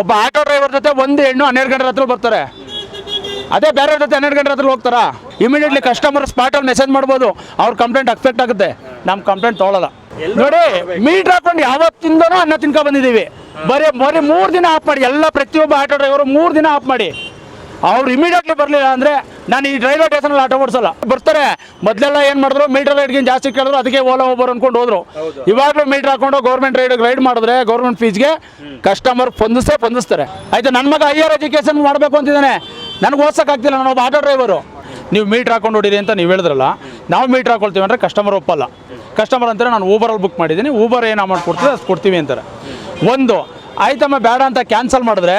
ಒಬ್ಬ auto driver ಜೊತೆ ಒಂದು ಹೆಣ್ಣು ಹನ್ನೆರಡು ಗಂಟೆ ರಾತ್ರಿ ಬರ್ತಾರೆ. ಅದೇ ಬೇರೆ ಜೊತೆ ಹನ್ನೆರಡು ಗಂಟೆ ರಾತ್ರಿ ಹೋಗ್ತಾರಾ? ಇಮಿಡಿಯೇಟ್ಲಿ ಕಸ್ಟಮರ್ ಸ್ಪಾಟಲ್ಲಿ ಮೆಸೇಜ್ ಮಾಡ್ಬೋದು. ಅವ್ರ ಕಂಪ್ಲೇಂಟ್ ಅಕ್ಸೆಪ್ಟ್ ಆಗುತ್ತೆ. ನಮ್ಮ ಕಂಪ್ಲೇಂಟ್ ತೊಗೊಳಲ್ಲ. ನೋಡಿ ಮೀಟರ್ ಹಾಕೊಂಡು ಯಾವತ್ತಿಂದನೂ ಅನ್ನ ತಿನ್ಕೊ ಬಂದಿದ್ದೀವಿ. ಬರೀ ಬರೀ ಮೂರು ದಿನ ಆಫ್ ಮಾಡಿ. ಎಲ್ಲ ಪ್ರತಿಯೊಬ್ಬ ಆಟೋ ಡ್ರೈವರು ಮೂರು ದಿನ ಆಫ್ ಮಾಡಿ. ಅವ್ರು ಇಮಿಡಿಯೇಟ್ಲಿ ಬರಲಿಲ್ಲ ಅಂದರೆ ನಾನು ಈ ರೈಲ್ವೆ ಸ್ಟೇಷನಲ್ಲಿ ಆಟೋ ಓಡಿಸಲ್ಲ. ಬರ್ತಾರೆ ಮೊದಲೆಲ್ಲ ಏನು ಮಾಡಿದ್ರು ಮೀಟರ್ ರೈಡ್ಗಿಂತ ಜಾಸ್ತಿ ಕೇಳಿದ್ರು ಅದಕ್ಕೆ ಓಲಾ ಓಬರ್ ಅಂದ್ಕೊಂಡು ಹೋದ್ರು. ಇವಾಗಲೂ ಮೀಟರ್ ಹಾಕೊಂಡು ಗೌರ್ಮೆಂಟ್ ರೈಡ್ ರೈಡ್ ಮಾಡಿದ್ರೆ ಗೌರ್ಮೆಂಟ್ ಫೀಸ್ಗೆ ಕಸ್ಟಮರ್ ಪೊಂದಿಸೇ ಪೊಂದಿಸ್ತಾರೆ. ಆಯಿತು ನನ್ನ ಮಗ ಹೈಯರ್ ಎಜುಕೇಷನ್ ಮಾಡಬೇಕು ಅಂತಿದ್ದಾನೆ. ನನಗೆ ಓದ್ಸೋಕ್ಕಾಗ್ತಿಲ್ಲ ನಾನು ಒಬ್ಬ ಆಟೋ ಡ್ರೈವರು ನೀವು ಮೀಟ್ರ್ ಹಾಕೊಂಡು ಹೊಡೀರಿ ಅಂತ ನೀವು ಹೇಳಿದ್ರಲ್ಲ ನಾವು ಮೀಟ್ರ್ ಹಾಕೊಳ್ತೀವಿ ಅಂದರೆ ಕಸ್ಟಮರ್ ಒಪ್ಪಲ್ಲ. ಕಸ್ಟಮರ್ ಅಂತಾರೆ ನಾನು ಊಬರಲ್ಲಿ ಬುಕ್ ಮಾಡಿದ್ದೀನಿ ಊಬರ್ ಏನು ಅಮೌಂಟ್ ಕೊಡ್ತೀವಿ ಅದು ಕೊಡ್ತೀವಿ ಅಂತಾರೆ. ಒಂದು ಆಯ್ತಮ್ಮ ಬೇಡ ಅಂತ ಕ್ಯಾನ್ಸಲ್ ಮಾಡಿದ್ರೆ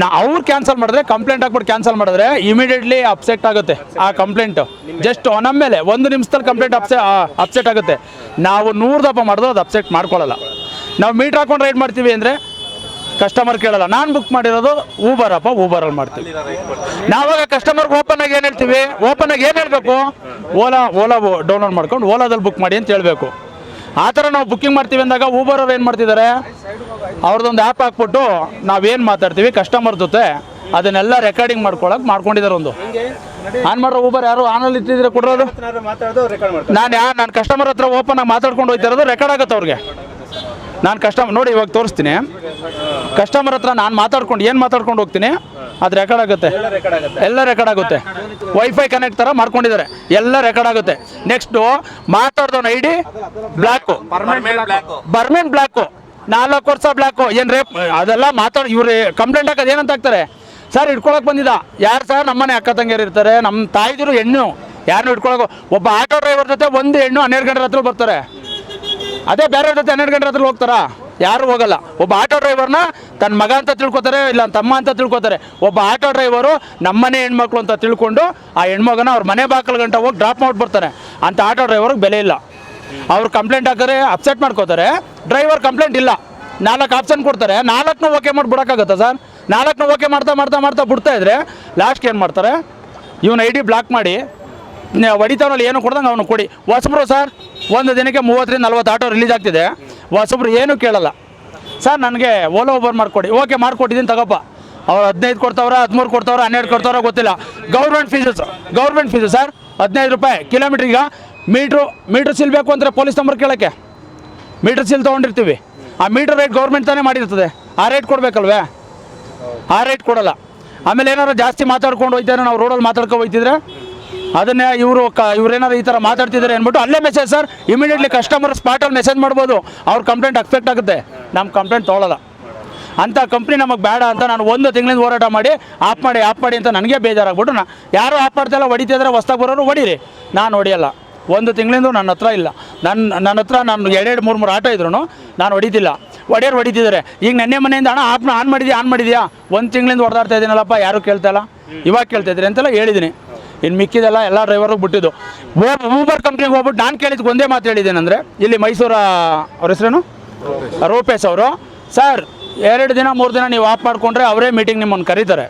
ನಾ ಅವ್ರು ಕ್ಯಾನ್ಸಲ್ ಮಾಡಿದ್ರೆ ಕಂಪ್ಲೇಂಟ್ ಹಾಕ್ಬಿಟ್ಟು ಕ್ಯಾನ್ಸಲ್ ಮಾಡಿದ್ರೆ ಇಮಿಡಿಯೇಟ್ಲಿ ಅಪ್ಸೆಟ್ ಆಗುತ್ತೆ ಆ ಕಂಪ್ಲೇಂಟು ಜಸ್ಟ್ ನಮ್ಮ ಮೇಲೆ, ಒಂದು ನಿಮಿಷದಲ್ಲಿ ಕಂಪ್ಲೇಂಟ್ ಅಪ್ಸೆ ಅಪ್ಸೆಟ್ ಆಗುತ್ತೆ. ನಾವು ನೂರು ದಪ್ಪ ಮಾಡಿದ್ರೆ ಅದು ಅಪ್ಸೆಟ್ ಮಾಡ್ಕೊಳ್ಳಲ್ಲ. ನಾವು ಮೀಟ್ರ್ ಹಾಕೊಂಡು ರೈಡ್ ಮಾಡ್ತೀವಿ ಅಂದರೆ ಕಸ್ಟಮರ್ ಕೇಳಲ್ಲ. ನಾನು ಬುಕ್ ಮಾಡಿರೋದು ಊಬರ್ ಅಪ್ಪ ಊಬರಲ್ಲಿ ಮಾಡ್ತೀವಿ. ನಾವಾಗ ಕಸ್ಟಮರ್ಗೆ ಓಪನ್ ಆಗಿ ಏನು ಹೇಳ್ತೀವಿ? ಓಪನ್ ಆಗಿ ಏನು ಹೇಳಬೇಕು? ಓಲಾ ಓಲಾ ಡೌನ್ಲೋಡ್ ಮಾಡ್ಕೊಂಡು ಓಲಾದಲ್ಲಿ ಬುಕ್ ಮಾಡಿ ಅಂತ ಹೇಳಬೇಕು. ಆ ಥರ ನಾವು ಬುಕ್ಕಿಂಗ್ ಮಾಡ್ತೀವಿ ಅಂದಾಗ ಊಬರ್ ಅವ್ರು ಏನು ಮಾಡ್ತಿದ್ದಾರೆ? ಅವ್ರದ್ದೊಂದು ಆ್ಯಪ್ ಹಾಕ್ಬಿಟ್ಟು ನಾವೇನು ಮಾತಾಡ್ತೀವಿ ಕಸ್ಟಮರ್ ಜೊತೆ ಅದನ್ನೆಲ್ಲ ರೆಕಾರ್ಡಿಂಗ್ ಮಾಡ್ಕೊಳಕ್ಕೆ ಮಾಡ್ಕೊಂಡಿದ್ದಾರೆ ಒಂದು. ಆನ್ ಮಾಡೋ ಊಬರ್ ಯಾರು ಆನಲ್ಲಿ ಇದ್ದಿದ್ರೆ ಕೊಡೋದು ನಾನು ಯಾ, ನಾನು ಕಸ್ಟಮರ್ ಹತ್ರ ಓಪನ್ ಆಗಿ ಮಾತಾಡ್ಕೊಂಡು ಹೋಗ್ತಿರೋದು ರೆಕಾರ್ಡ್ ಆಗುತ್ತೆ ಅವ್ರಿಗೆ. ನಾನು ಕಸ್ಟಮರ್ ನೋಡಿ ಇವಾಗ ತೋರಿಸ್ತೀನಿ. ಕಸ್ಟಮರ್ ಹತ್ರ ನಾನು ಮಾತಾಡ್ಕೊಂಡು ಏನು ಮಾತಾಡ್ಕೊಂಡು ಹೋಗ್ತೀನಿ? ಅದು ರೆಕಾರ್ಡ್ ಆಗುತ್ತೆ. ರೆಕಾರ್ಡ್ ಆಗುತ್ತೆ. ಎಲ್ಲ ರೆಕಾರ್ಡ್ ಆಗುತ್ತೆ. ವೈಫೈ ಕನೆಕ್ಟ್ ಥರ ಮಾಡ್ಕೊಂಡಿದ್ದಾರೆ. ಎಲ್ಲ ರೆಕಾರ್ಡ್ ಆಗುತ್ತೆ. ನೆಕ್ಸ್ಟು ಮಾತಾಡ್ದವನ ಐ ಡಿ ಬ್ಲ್ಯಾಕು ಬರ್ಮೆಂಟ್ ಬ್ಲ್ಯಾಕು ನಾಲ್ಕು ವರ್ಷ ಬ್ಲ್ಯಾಕು ಏನು ರೇಪ್? ಅದೆಲ್ಲ ಮಾತಾಡಿ ಇವ್ರು ಕಂಪ್ಲೇಂಟ್ ಹಾಕೋದು ಏನಂತ ಹಾಕ್ತಾರೆ? ಸರ್ ಇಟ್ಕೊಳಕ್ ಬಂದಿದ್ದ. ಯಾರು ಸರ್? ನಮ್ಮನೆ ಅಕ್ಕ ತಂಗಿಯರು ಇರ್ತಾರೆ. ನಮ್ಮ ತಾಯಿದ್ರು ಹೆಣ್ಣು. ಯಾರನ್ನೂ ಇಟ್ಕೊಳಕ್ ಒಬ್ಬ ಆಟೋ ಡ್ರೈವರ್ ಜೊತೆ ಒಂದು ಹೆಣ್ಣು ಹನ್ನೆರಡು ಗಂಟೆ ಹತ್ರ ಬರ್ತಾರೆ. ಅದೇ ಬೇರೆ ಜೊತೆ ಹನ್ನೆರಡು ಗಂಟೆ ಹತ್ರ ಹೋಗ್ತಾರಾ? ಯಾರು ಹೋಗಲ್ಲ. ಒಬ್ಬ ಆಟೋ ಡ್ರೈವರ್ನ ತನ್ನ ಮಗ ಅಂತ ತಿಳ್ಕೊತಾರೆ, ಇಲ್ಲ ತಮ್ಮ ಅಂತ ತಿಳ್ಕೊತಾರೆ. ಒಬ್ಬ ಆಟೋ ಡ್ರೈವರು ನಮ್ಮನೆ ಹೆಣ್ಮಕ್ಳು ಅಂತ ತಿಳ್ಕೊಂಡು ಆ ಹೆಣ್ಮಗನ ಅವ್ರ ಮನೆ ಬಾಕಲ್ ಗಂಟ ಹೋಗಿ ಡ್ರಾಪ್ ಮಾಡಿ ಅಂತ ಆಟೋ ಡ್ರೈವರ್ಗೆ ಬೆಲೆ ಇಲ್ಲ. ಅವ್ರು ಕಂಪ್ಲೇಂಟ್ ಹಾಕಿದ್ರೆ ಅಪ್ಸೆಟ್ ಮಾಡ್ಕೋತಾರೆ. ಡ್ರೈವರ್ ಕಂಪ್ಲೇಂಟ್ ಇಲ್ಲ. ನಾಲ್ಕು ಆಪ್ಷನ್ ಕೊಡ್ತಾರೆ. ನಾಲ್ಕನ್ನೂ ಓಕೆ ಮಾಡಿ ಬಿಡೋಕ್ಕಾಗತ್ತಾ ಸರ್? ನಾಲ್ಕನ್ನೂ ಓಕೆ ಮಾಡ್ತಾ ಮಾಡ್ತಾ ಮಾಡ್ತಾ ಬಿಡ್ತಾ ಇದ್ರೆ ಲಾಸ್ಟ್ಗೆ ಏನು ಮಾಡ್ತಾರೆ? ಇವನ ಐ ಡಿ ಬ್ಲಾಕ್ ಮಾಡಿ ಹೊಡಿತಾವನಲ್ಲಿ ಏನು ಕೊಡ್ದಂಗೆ ಅವನು ಕೊಡಿ. ಹೊಸಬ್ರು ಸರ್, ಒಂದು ದಿನಕ್ಕೆ ಮೂವತ್ತರಿಂದ ನಲ್ವತ್ತು ಆಟೋ ರಿಲೀಸ್ ಆಗ್ತಿದೆ. ಹೊಸಬ್ರು ಏನೂ ಕೇಳಲ್ಲ. ಸರ್, ನನಗೆ ಓಲೋ ಓಬರ್ ಮಾಡಿಕೊಡಿ. ಓಕೆ ಮಾಡಿಕೊಟ್ಟಿದ್ದೀನಿ, ತಗೋಪ್ಪ. ಅವ್ರು ಹದಿನೈದು ಕೊಡ್ತಾವ್ರ, ಹದಿಮೂರು ಕೊಡ್ತಾವ್ರ, ಹನ್ನೆರಡು ಕೊಡ್ತಾವ್ರ, ಗೊತ್ತಿಲ್ಲ. Government fees government fees sir. ಹದಿನೈದು ರೂಪಾಯಿ. ಕಿಲೋಮೀಟ್ರಿಗೆ ಮೀಟ್ರು ಮೀಟ್ರ್ ಸೀಲ್ ಬೇಕು ಅಂದರೆ ಪೊಲೀಸ್ ನಂಬರ್ ಕೇಳೋಕ್ಕೆ. ಮೀಟ್ರ್ ಸೀಲ್ ತೊಗೊಂಡಿರ್ತೀವಿ. ಆ ಮೀಟ್ರ್ ರೇಟ್ ಗೌರ್ಮೆಂಟ್ ತಾನೇ ಮಾಡಿರ್ತದೆ. ಆ ರೇಟ್ ಕೊಡಬೇಕಲ್ವೇ? ಆ ರೇಟ್ ಕೊಡೋಲ್ಲ. ಆಮೇಲೆ ಏನಾರು ಜಾಸ್ತಿ ಮಾತಾಡ್ಕೊಂಡು ಹೋಯ್ತಾರೆ, ನಾವು ರೋಡಲ್ಲಿ ಮಾತಾಡ್ಕೊಂಡು ಹೋಯ್ತಿದ್ರೆ? ಅದನ್ನೇ ಇವರು ಕ ಇವರೇನಾದ್ರು ಈ ಥರ ಮಾತಾಡ್ತಿದ್ದಾರೆ ಅಂದ್ಬಿಟ್ಟು ಅಲ್ಲೇ ಮೆಸೇಜ್ ಸರ್ ಇಮಿಡಿಯೇಟ್ಲಿ ಕಸ್ಟಮರ್ ಸ್ಪಾಟಲ್ಲಿ ಮೆಸೇಜ್ ಮಾಡ್ಬೋದು. ಅವ್ರ ಕಂಪ್ಲೇಂಟ್ ಅಕ್ಸೆಪ್ಟ್ ಆಗುತ್ತೆ. ನಮ್ಮ ಕಂಪ್ಲೇಂಟ್ ತೊಗೊಳಲ್ಲ. ಅಂಥ ಕಂಪ್ನಿ ನಮಗೆ ಬೇಡ ಅಂತ ನಾನು ಒಂದು ತಿಂಗಳಿಂದ ಹೋರಾಟ ಮಾಡಿ ಆಫ್ ಮಾಡಿ ಆಫ್ ಮಾಡಿ ಅಂತ ನನಗೆ ಬೇಜಾರಾಗ್ಬಿಟ್ಟು ನಾ ಯಾರು ಆಫ್ ಮಾಡ್ತಾಯಿಲ್ಲ ಹೊಡಿತಿದ್ರೆ ಹೊಸ್ದಾಗಿ ಬರೋರು ಹೊಡೀರಿ. ನಾನು ಹೊಡಿಯಲ್ಲ. ಒಂದು ತಿಂಗಳಿಂದ ನನ್ನ ಹತ್ರ ಇಲ್ಲ. ನನ್ನ ನನ್ನ ಹತ್ರ ನಾನು ಎರಡೆರಡು ಮೂರು ಮೂರು ಆಟೋ ಇದ್ರು ನಾನು ಹೊಡಿತಿಲ್ಲ. ಒಡೆಯರು ಹೊಡಿತಿದ್ದಾರೆ. ಈಗ ನೆನ್ನೆ ಮನೆಯಿಂದ ಹಣ ಆಫ್ನ ಆನ್ ಮಾಡಿದ್ಯಾ ಆನ್ ಮಾಡಿದ್ಯಾ? ಒಂದು ತಿಂಗಳಿಂದ ಹೊಡೆದಾಡ್ತಾ ಇದ್ದೀನಲ್ಲಪ್ಪ ಯಾರು ಕೇಳ್ತಾ ಇಲ್ಲ? ಇವಾಗ ಕೇಳ್ತಾ ಇದ್ರಿ ಅಂತೆಲ್ಲ ಹೇಳಿದ್ದೀನಿ ಇನ್ನು ಮಿಕ್ಕಿದೆಲ್ಲ ಎಲ್ಲ ಡ್ರೈವರ್ಗೆ ಬಿಟ್ಟಿದ್ದು. ಊಬರ್ ಕಂಪ್ನಿಗೆ ಹೋಗ್ಬಿಟ್ಟು ನಾನು ಕೇಳಿದ್ದು ಒಂದೇ ಮಾತು ಹೇಳಿದ್ದೇನೆಂದರೆ ಇಲ್ಲಿ ಮೈಸೂರ ಅವ್ರ ಹೆಸರೇನು? ರೂಪೇಶ್ ಅವರು. ಸರ್ ಎರಡು ದಿನ, ಮೂರು ದಿನ ನೀವು ಆಫ್ ಮಾಡಿಕೊಂಡ್ರೆ ಅವರೇ ಮೀಟಿಂಗ್ ನಿಮ್ಮನ್ನು ಕರೀತಾರೆ.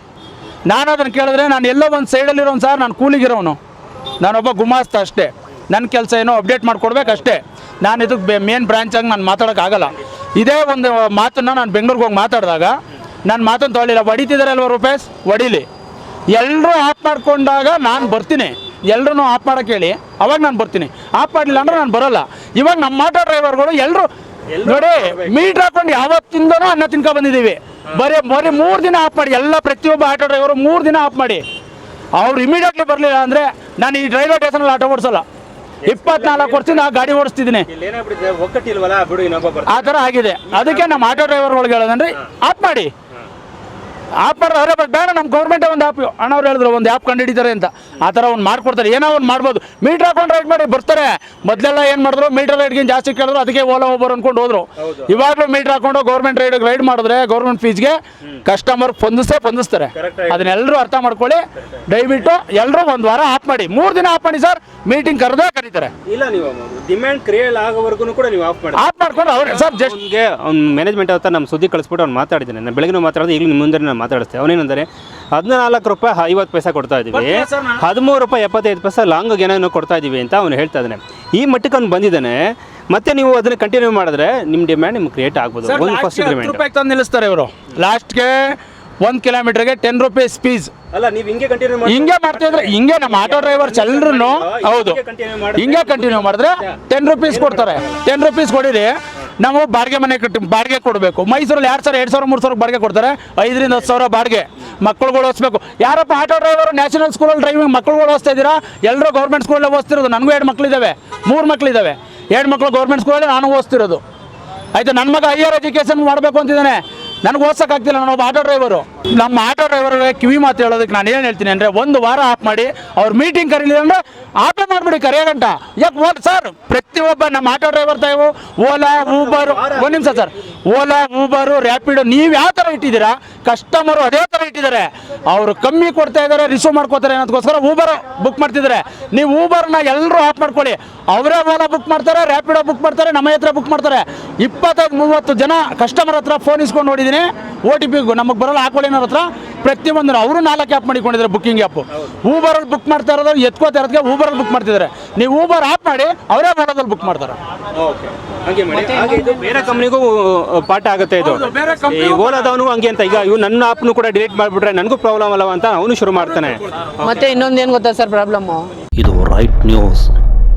ನಾನು ಅದನ್ನು ಕೇಳಿದ್ರೆ ನಾನು ಎಲ್ಲೋ ಒಂದು ಸೈಡಲ್ಲಿರೋನು ಸರ್ ನಾನು ಕೂಲಿಗಿರೋನು ನಾನೊಬ್ಬ ಗುಮಾಸ್ತ ಅಷ್ಟೇ. ನನ್ನ ಕೆಲಸ ಏನೋ ಅಪ್ಡೇಟ್ ಮಾಡ್ಕೊಡ್ಬೇಕು ಅಷ್ಟೇ. ನಾನು ಇದಕ್ಕೆ ಮೇನ್ ಬ್ರಾಂಚಾಗಿ ನಾನು ಮಾತಾಡೋಕ್ಕಾಗಲ್ಲ ಇದೇ ಒಂದು ಮಾತನ್ನು ನಾನು ಬೆಂಗಳೂರಿಗೆ ಹೋಗಿ ಮಾತಾಡಿದಾಗ, ನಾನು ಮಾತನ್ನು ತೊಗೊಳ್ಳಿಲ್ಲ ಹೊಡಿತಿದ್ದಾರೆ ಅಲ್ವ ರೂಪೇಶ್? ಹೊಡಿಲಿ. ಎಲ್ಲರೂ ಆಫ್ ಮಾಡ್ಕೊಂಡಾಗ ನಾನು ಬರ್ತೀನಿ. ಎಲ್ಲರೂ ಆಫ್ ಮಾಡೋಕೆ ಹೇಳಿ. ಅವಾಗ ನಾನು ಬರ್ತೀನಿ. ಆಫ್ ಮಾಡಲಿಲ್ಲ ಅಂದ್ರೆ ನಾನು ಬರೋಲ್ಲ. ಇವಾಗ ನಮ್ಮ ಆಟೋ ಡ್ರೈವರ್ಗಳು ಎಲ್ಲರೂ ನೋಡಿ ಮೀಟ್ರ್ ಹಾಕೊಂಡು ಯಾವತ್ತಿಂದನೂ ಅನ್ನ ತಿನ್ಕೊ ಬಂದಿದ್ದೀವಿ ಬರೀ ಬರೀ ಮೂರು ದಿನ ಆಫ್ ಮಾಡಿ. ಎಲ್ಲ ಪ್ರತಿಯೊಬ್ಬ ಆಟೋ ಡ್ರೈವರು ಮೂರು ದಿನ ಆಫ್ ಮಾಡಿ. ಅವ್ರು ಇಮಿಡಿಯೇಟ್ಲಿ ಬರಲಿಲ್ಲ ಅಂದರೆ ನಾನು ಈ ರೈಲ್ವೆ ಸ್ಟೇಷನಲ್ಲಿ ಆಟೋ ಓಡಿಸಲ್ಲ. ಇಪ್ಪತ್ನಾಲ್ಕು ವರ್ಷದಿಂದ ಆ ಗಾಡಿ ಓಡಿಸ್ತಿದ್ದೀನಿ. ಆ ಥರ ಆಗಿದೆ. ಅದಕ್ಕೆ ನಮ್ಮ ಆಟೋ ಡ್ರೈವರ್ಗಳಿಗೆ ಹೇಳೋದಂದ್ರೆ ಆಫ್ ಮಾಡಿ. ಆಫ್ ಮಾಡ್ರೆ ಅರೆ ಬೇಡ, ನಮ್ಮ ಗೌರ್ಮೆಂಟೇ ಒಂದು ಆ್ಯಪ್ ಅಣ್ಣವ್ರು ಹೇಳಿದ್ರು, ಒಂದು ಆ್ಯಪ್ ಕಂಡು ಹಿಡಿತಾರೆ ಅಂತ. ಆ ಥರ ಒಂದು ಮಾಡ್ಕೊಡ್ತಾರೆ. ಏನೋ ಒಂದು ಮಾಡ್ಬೋದು. ಮೀಟ್ರ್ ಹಾಕೊಂಡು ರೈಡ್ ಮಾಡಿ ಬರ್ತಾರೆ. ಮೊದಲೆಲ್ಲ ಏನು ಮಾಡಿದ್ರು? ಮೀಟರ್ ರೈಡ್ಗಿಂತ ಜಾಸ್ತಿ ಕೇಳಿದ್ರು. ಅದಕ್ಕೆ ಓಲಾ ಓಬರ್ ಅನ್ಕೊಂಡು ಹೋದ್ರು. ಇವಾಗಲೂ ಮೀಟರ್ ಹಾಕೊಂಡು ಗೌರ್ಮೆಂಟ್ ರೈಡ್ ರೈಡ್ ಮಾಡಿದ್ರೆ ಗೌರ್ಮೆಂಟ್ ಫೀಸ್ಗೆ ಕಸ್ಟಮರ್ ಪೊಂದಿಸೇ ಪೊಂದಿಸ್ತಾರೆ ಅದನ್ನೆಲ್ಲರೂ ಅರ್ಥ ಮಾಡ್ಕೊಳ್ಳಿ. ದಯವಿಟ್ಟು ಎಲ್ಲರೂ ಒಂದು ವಾರ ಆಫ್ ಮಾಡಿ. ಮೂರು ದಿನ ಆಫ್ ಮಾಡಿ ಸರ್. ಮೀಟಿಂಗ್ ಕರೆದೇ ಕರೀತಾರೆ. ಇಲ್ಲ ನೀವು ಡಿಮ್ಯಾಂಡ್ ಕ್ರಿಯೇಟ್ ಆಗೋವರೆಗೂ ಕೂಡ ನೀವು ಆಫ್ ಮಾಡಿ. ಆಫ್ ಮಾಡ್ಕೊಂಡು ಅವ್ರು ಸರ್ ಜಸ್ಟ್ ಅವ್ನ ಮ್ಯಾನೇಜ್ಮೆಂಟ್ ಹತ್ರ ನಮ್ಮ ಸುದ್ದಿ ಕಳಿಸ್ಬಿಟ್ಟು ಅವ್ನು ಮಾತಾಡಿದ್ದಾನೆ. ನಾನು ಬೆಳಗ್ಗೆ ಮಾತಾಡೋದು ಈಗ ನಿಮ್ಮ ಮುಂದೆ ನಾನು ಮಾತಾಡಿಸ್ತೇವೆ ಅವನೇನಂದರೆ ಹದಿನಾಲ್ಕು ರೂಪಾಯಿ ಐವತ್ತು ಪೈಸೆ ಕೊಡ್ತಾ ಇದ್ದೀವಿ. ಹದಿಮೂರು ರೂಪಾಯಿ ಎಪ್ಪತ್ತೈದು ಪೈಸೆ ಲಾಂಗ್ ಏನೇನೋ ಕೊಡ್ತಾ ಇದ್ದೀವಿ ಅಂತ ಅವನು ಹೇಳ್ತಾ ಇದ್ದಾನೆ. ಈ ಮಟ್ಟಕ್ಕೆ ಅವ್ನು ಬಂದಿದ್ದಾನೆ ಮತ್ತೆ ನೀವು ಅದನ್ನ ಕಂಟಿನ್ಯೂ ಮಾಡಿದ್ರೆ ನಿಮ್ಮ ಡಿಮ್ಯಾಂಡ್ ನಿಮ್ಗೆ ಕ್ರಿಯೇಟ್ ಆಗ್ಬೋದು. ಒಂದು ಫಸ್ಟ್ ಡಿಮ್ಯಾಂಡ್ ರೂಪಾಯಿಗೆ ತಂದು ನಿಲ್ಲಿಸ್ತಾರೆ ಇವರು. ಲಾಸ್ಟ್ಗೆ ಒಂದು ಕಿಲೋಮೀಟರ್ಗೆ ಟೆನ್ ರುಪೀಸ್ ಫೀಸ್ ಅಲ್ಲ ನೀವು ಹಿಂಗೆ ಕಂಟಿನ್ಯೂ ಹಿಂಗೆ ಮಾಡ್ತಿದ್ರೆ ಹಿಂಗೆ ನಮ್ಮ ಆಟೋ ಡ್ರೈವರ್ಸ್ ಎಲ್ಲರೂ ಹೌದು. ಹಿಂಗೆ ಕಂಟಿನ್ಯೂ ಮಾಡಿದ್ರೆ ಟೆನ್ ರುಪೀಸ್ ಕೊಡ್ತಾರೆ. ಟೆನ್ ರುಪೀಸ್ ಕೊಡಿರಿ. ನಾವು ಬಾಡಿಗೆ ಮನೆ ಕಟ್ಟಿ ಬಾಡಿಗೆ ಕೊಡಬೇಕು. ಮೈಸೂರಲ್ಲಿ ಎರಡು ಸಾವಿರ ಎರಡು ಸಾವಿರ, ಮೂರು ಸಾವಿರ ಬಾಡಿಗೆ ಕೊಡ್ತಾರೆ. ಐದರಿಂದ ಹತ್ತು ಸಾವಿರ ಬಾಡಿಗೆ ಮಕ್ಕಳುಗಳು ಓದಿಸ್ಬೇಕು. ಯಾರಪ್ಪ ಆಟೋ ಡ್ರೈವರು, ನ್ಯಾಷನಲ್ ಸ್ಕೂಲಲ್ಲಿ ಡ್ರೈವಿಂಗ್ ಮಕ್ಕಳುಗಳು ಓದಿಸ್ತಾ ಇದ್ದೀರಾ? ಎಲ್ಲರೂ ಗೌರ್ಮೆಂಟ್ ಸ್ಕೂಲಲ್ಲೇ ಓದಿಸ್ತಿರೋದು ನನಗೂ ಎರಡು ಮಕ್ಕಳಿದ್ದಾವೆ ಮೂರು ಮಕ್ಕಳಿದ್ದಾವೆ ಎರಡು ಮಕ್ಕಳು ಗೌರ್ಮೆಂಟ್ ಸ್ಕೂಲಲ್ಲಿ ನಾನು ಓದಿಸ್ತಿರೋದು ಆಯಿತು? ನನ್ನ ಮಗ ಹೈಯರ್ ಎಜುಕೇಷನ್ ಮಾಡಬೇಕು ಅಂತಿದ್ದಾನೆ. ನನಗೆ ಓದ್ಸೋಕ್ಕಾಗ್ತಿಲ್ಲ. ನಾನು ಒಬ್ಬ ಆಟೋ ಡ್ರೈವರು. ನಮ್ಮ ಆಟೋ ಡ್ರೈವರ್ಗೆ ಕಿವಿ ಮಾತು ಹೇಳೋದಕ್ಕೆ ನಾನು ಏನು ಹೇಳ್ತೀನಿ ಅಂದರೆ ಒಂದು ವಾರ ಆಫ್ ಮಾಡಿ, ಅವ್ರ ಮೀಟಿಂಗ್ ಕರೀಲಿಲ್ಲ ಅಂದರೆ ಆಟೋ ಮಾಡ್ಬಿಡಿ ಕರೆಯಾಗಂಟ ಯಾಕೆ ಓಲ್ ಸರ್, ಪ್ರತಿಯೊಬ್ಬ ನಮ್ಮ ಆಟೋ ಡ್ರೈವರ್ ತಾವು ಓಲಾ, ಊಬರ್, ಒಂದು ನಿಮಿಷ ಸರ್. ಓಲಾ, ಊಬರು, ರ್ಯಾಪಿಡ್, ನೀವು ಯಾವ ಥರ ಇಟ್ಟಿದ್ದೀರಾ? ಕಸ್ಟಮರು ಅದೇ ಥರ ಇಟ್ಟಿದ್ದಾರೆ. ಅವರು ಕಮ್ಮಿ ಕೊಡ್ತಾ ಇದ್ದಾರೆ, ರಿಸೀವ್ ಮಾಡ್ಕೋತಾರೆ ಅನ್ನೋದಕ್ಕೋಸ್ಕರ ಊಬರ್ ಬುಕ್ ಮಾಡ್ತಿದ್ದಾರೆ. ನೀವು ಊಬರ್ನ ಎಲ್ಲರೂ ಆಫ್ ಮಾಡ್ಕೊಳ್ಳಿ. ಅವರೇ ಓಲಾ ಬುಕ್ ಮಾಡ್ತಾರೆ, ರ್ಯಾಪಿಡೋ ಬುಕ್ ಮಾಡ್ತಾರೆ, ನಮ್ಮ ಹತ್ರ ಬುಕ್ ಮಾಡ್ತಾರೆ. ಇಪ್ಪತ್ತೈದು, ಮೂವತ್ತು ಜನ ಕಸ್ಟಮರ್ ಹತ್ರ ಫೋನ್ ಇಸ್ಕೊಂಡು ನೋಡಿದ್ದೀನಿ. ಓ ಟಿ ಪಿ ನಮಗೆ ಬರೋಲ್ಲ ಹಾಕೊಳ್ಳಿ ಅನ್ನೋರ ಹತ್ರ ಪ್ರತಿಯೊಂದು ಅವರು ನಾಲ್ಕು ಆ್ಯಪ್ ಮಾಡಿಕೊಂಡಿದ್ದಾರೆ ಬುಕ್ಕಿಂಗ್ ಆ್ಯಪ್ ಊಬರಲ್ಲಿ ಬುಕ್ ಮಾಡ್ತಾ ಇರೋದು ಎತ್ಕೋತಾ ಇರೋದಕ್ಕೆ ಊಬರಲ್ಲಿ ಬುಕ್ ಮಾಡ್ತಿದ್ದಾರೆ. ನೀವು ಊಬರ್ ಆ್ಯಪ್ ಮಾಡಿ ಅವರೇ ಓಲಾದಲ್ಲಿ ಬುಕ್ ಮಾಡ್ತಾರೆ. ಬೇರೆ ಕಂಪ್ನಿಗೂ ಪಾಠ ಆಗುತ್ತೆ ಇದು. ಈ ಓಲಾದವನು ಹಂಗೆ ಅಂತ. ಈಗ ಇವ್ ನನ್ನ ಆಪ್ನು ಕೂಡ ಡಿಲೀಟ್ ಮಾಡಿಬಿಟ್ರೆ ನನಗೂ ಪ್ರಾಬ್ಲಮ್ ಅಲ್ಲವ ಅಂತ ಅವನು ಶುರು ಮಾಡ್ತಾನೆ. ಮತ್ತೆ ಇನ್ನೊಂದು ಏನು ಗೊತ್ತಾ ಸರ್ ಪ್ರಾಬ್ಲಮ್ಮು ಇದು ರೈಟ್ ನ್ಯೂಸ್